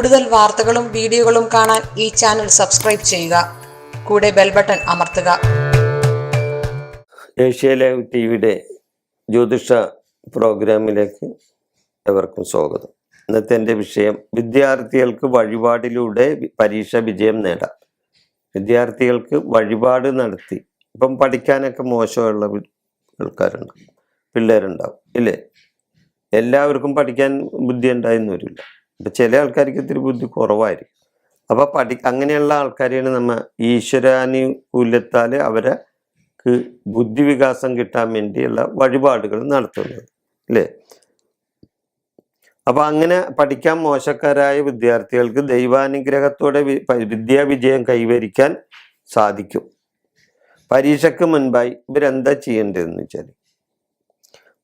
കൂടുതൽ വാർത്തകളും വീഡിയോകളും കാണാൻ ഈ ചാനൽ സബ്സ്ക്രൈബ് ചെയ്യുക. കൂടെ ബെൽ ബട്ടൺ അമർത്തുക. ഏഷ്യ ലൈവ് ടി വിയുടെ ജ്യോതിഷ പ്രോഗ്രാമിലേക്ക് എവർക്കും സ്വാഗതം. ഇന്നത്തെ എന്റെ വിഷയം വിദ്യാർത്ഥികൾക്ക് വഴിപാടിലൂടെ പരീക്ഷ വിജയം നേടാം വിദ്യാർത്ഥികൾക്ക് വഴിപാട് നടത്തി. ഇപ്പം പഠിക്കാനൊക്കെ മോശമുള്ള ആൾക്കാരുണ്ട് പിള്ളേരുണ്ടാവും ഇല്ലേ? എല്ലാവർക്കും പഠിക്കാൻ ബുദ്ധി ഉണ്ടായിരുന്നു വരില്ല. ഇപ്പം ചില ആൾക്കാർക്ക് ഇത്തിരി ബുദ്ധി കുറവായിരിക്കും. അപ്പോൾ പഠി അങ്ങനെയുള്ള ആൾക്കാരെയാണ് നമ്മൾ ഈശ്വരാനുകൂല്യത്താൽ അവരെ ബുദ്ധി ബുദ്ധിവികാസം കിട്ടാൻ വേണ്ടിയുള്ള വഴിപാടുകൾ നടത്തുന്നത് അല്ലേ അപ്പോൾ അങ്ങനെ പഠിക്കാൻ മോശക്കാരായ വിദ്യാർത്ഥികൾക്ക് ദൈവാനുഗ്രഹത്തോടെ വിദ്യാവിജയം കൈവരിക്കാൻ സാധിക്കും. പരീക്ഷയ്ക്ക് മുൻപായി ഇവരെന്താ ചെയ്യേണ്ടതെന്ന് വെച്ചാൽ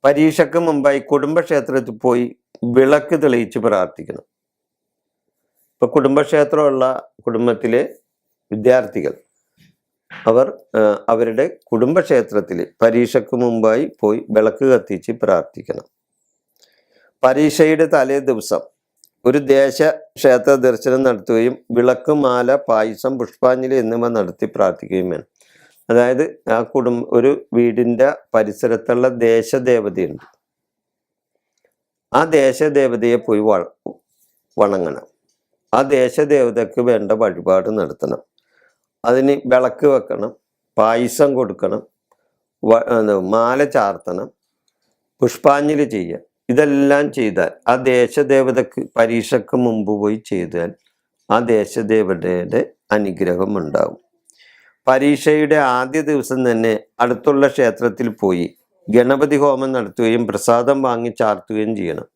പരീക്ഷയ്ക്ക് മുമ്പായി കുടുംബക്ഷേത്രത്തിൽ പോയി വിളക്ക് തെളിയിച്ച് പ്രാർത്ഥിക്കണം ഇപ്പൊ കുടുംബക്ഷേത്രമുള്ള കുടുംബത്തിലെ വിദ്യാർത്ഥികൾ അവർ അവരുടെ കുടുംബക്ഷേത്രത്തിൽ പരീക്ഷയ്ക്ക് മുമ്പായി പോയി വിളക്ക് കത്തിച്ച് പ്രാർത്ഥിക്കണം. പരീക്ഷയുടെ തലേ ദിവസം ഒരു ദേശ ക്ഷേത്ര ദർശനം നടത്തുകയും വിളക്ക് മാല പായസം പുഷ്പാഞ്ജലി എന്നിവ നടത്തി പ്രാർത്ഥിക്കുകയും വേണം. അതായത് ആ കുടുംബ ഒരു വീടിന്റെ പരിസരത്തുള്ള ദേശദേവതയുണ്ട്. ആ ദേശദേവതയെ പോയി വ വണങ്ങണം ആ ദേശദേവതയ്ക്ക് വേണ്ട വഴിപാട് നടത്തണം. അതിന് വിളക്ക് വെക്കണം പായസം കൊടുക്കണം മാല ചാർത്തണം പുഷ്പാഞ്ജലി ചെയ്യുക ഇതെല്ലാം ചെയ്താൽ ആ ദേശദേവതക്ക് പരീക്ഷയ്ക്ക് മുമ്പ് പോയി ചെയ്താൽ ആ ദേശദേവതയുടെ അനുഗ്രഹം ഉണ്ടാവും. പരീക്ഷയുടെ ആദ്യ ദിവസം തന്നെ അടുത്തുള്ള ക്ഷേത്രത്തിൽ പോയി ഗണപതി ഹോമം നടത്തുകയും പ്രസാദം വാങ്ങി ചാർത്തുകയും ചെയ്യണം.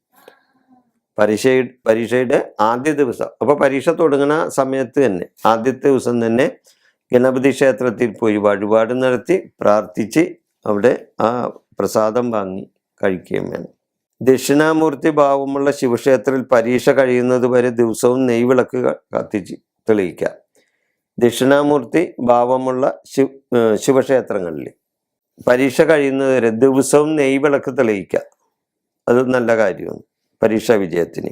പരീക്ഷ പരീക്ഷയുടെ ആദ്യ ദിവസം. അപ്പോൾ പരീക്ഷ തുടങ്ങുന്ന സമയത്ത് തന്നെ ആദ്യത്തെ ദിവസം തന്നെ ഗണപതി ക്ഷേത്രത്തിൽ പോയി വഴിപാട് നടത്തി പ്രാർത്ഥിച്ച് അവിടെ ആ പ്രസാദം വാങ്ങി കഴിക്കുകയും വേണം. ദക്ഷിണാമൂർത്തി ഭാവമുള്ള ശിവക്ഷേത്രത്തിൽ പരീക്ഷ കഴിയുന്നത് വരെ ദിവസവും നെയ്വിളക്ക് കത്തിച്ച് തെളിയിക്കാം. ദക്ഷിണാമൂർത്തി ഭാവമുള്ള ശിവ ശിവക്ഷേത്രങ്ങളിൽ പരീക്ഷ കഴിയുന്നത് ദിവസവും നെയ് വിളക്ക് തെളിയിക്കുക അത് നല്ല കാര്യമാണ് പരീക്ഷാ വിജയത്തിന്.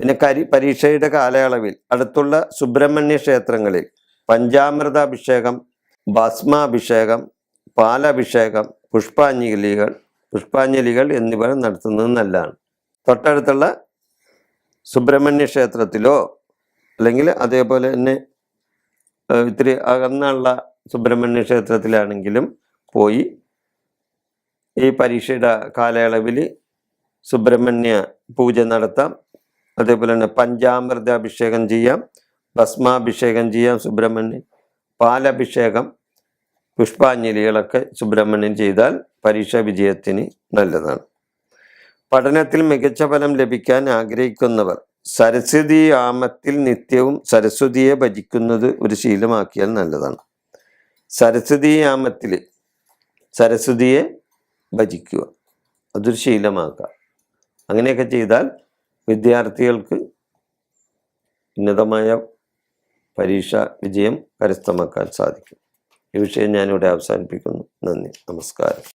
പിന്നെ കരി പരീക്ഷയുടെ കാലയളവിൽ അടുത്തുള്ള സുബ്രഹ്മണ്യ ക്ഷേത്രങ്ങളിൽ പഞ്ചാമൃതാഭിഷേകം ഭസ്മാഭിഷേകം പാലഭിഷേകം പുഷ്പാഞ്ജലികൾ പുഷ്പാഞ്ജലികൾ എന്നിവ നടത്തുന്നത് നല്ലതാണ്. തൊട്ടടുത്തുള്ള സുബ്രഹ്മണ്യ ക്ഷേത്രത്തിലോ അല്ലെങ്കിൽ അതേപോലെ തന്നെ ഇത്തിരി അകന്നുള്ള സുബ്രഹ്മണ്യ ക്ഷേത്രത്തിലാണെങ്കിലും പോയി ഈ പരീക്ഷയുടെ കാലയളവിൽ സുബ്രഹ്മണ്യ പൂജ നടത്താം. അതേപോലെ തന്നെ പഞ്ചാമൃത അഭിഷേകം ചെയ്യാം ഭസ്മാഭിഷേകം ചെയ്യാം സുബ്രഹ്മണ്യൻ പാലഭിഷേകം പുഷ്പാഞ്ജലികളൊക്കെ സുബ്രഹ്മണ്യൻ ചെയ്താൽ പരീക്ഷാ വിജയത്തിന് നല്ലതാണ്. പഠനത്തിൽ മികച്ച ഫലം ലഭിക്കാൻ ആഗ്രഹിക്കുന്നവർ സരസ്വതി ആമത്തിൽ നിത്യവും സരസ്വതിയെ ഭജിക്കുന്നത് ഒരു ശീലമാക്കിയാൽ നല്ലതാണ്. സരസ്വതി ആമത്തിൽ സരസ്വതിയെ ഭജിക്കുക. അതൊരു ശീലമാക്കുക. അങ്ങനെയൊക്കെ ചെയ്താൽ വിദ്യാർത്ഥികൾക്ക് ഉന്നതമായ പരീക്ഷ വിജയം കരസ്ഥമാക്കാൻ സാധിക്കും. ഈ വിഷയം ഞാനിവിടെ അവസാനിപ്പിക്കുന്നു. നന്ദി. നമസ്കാരം.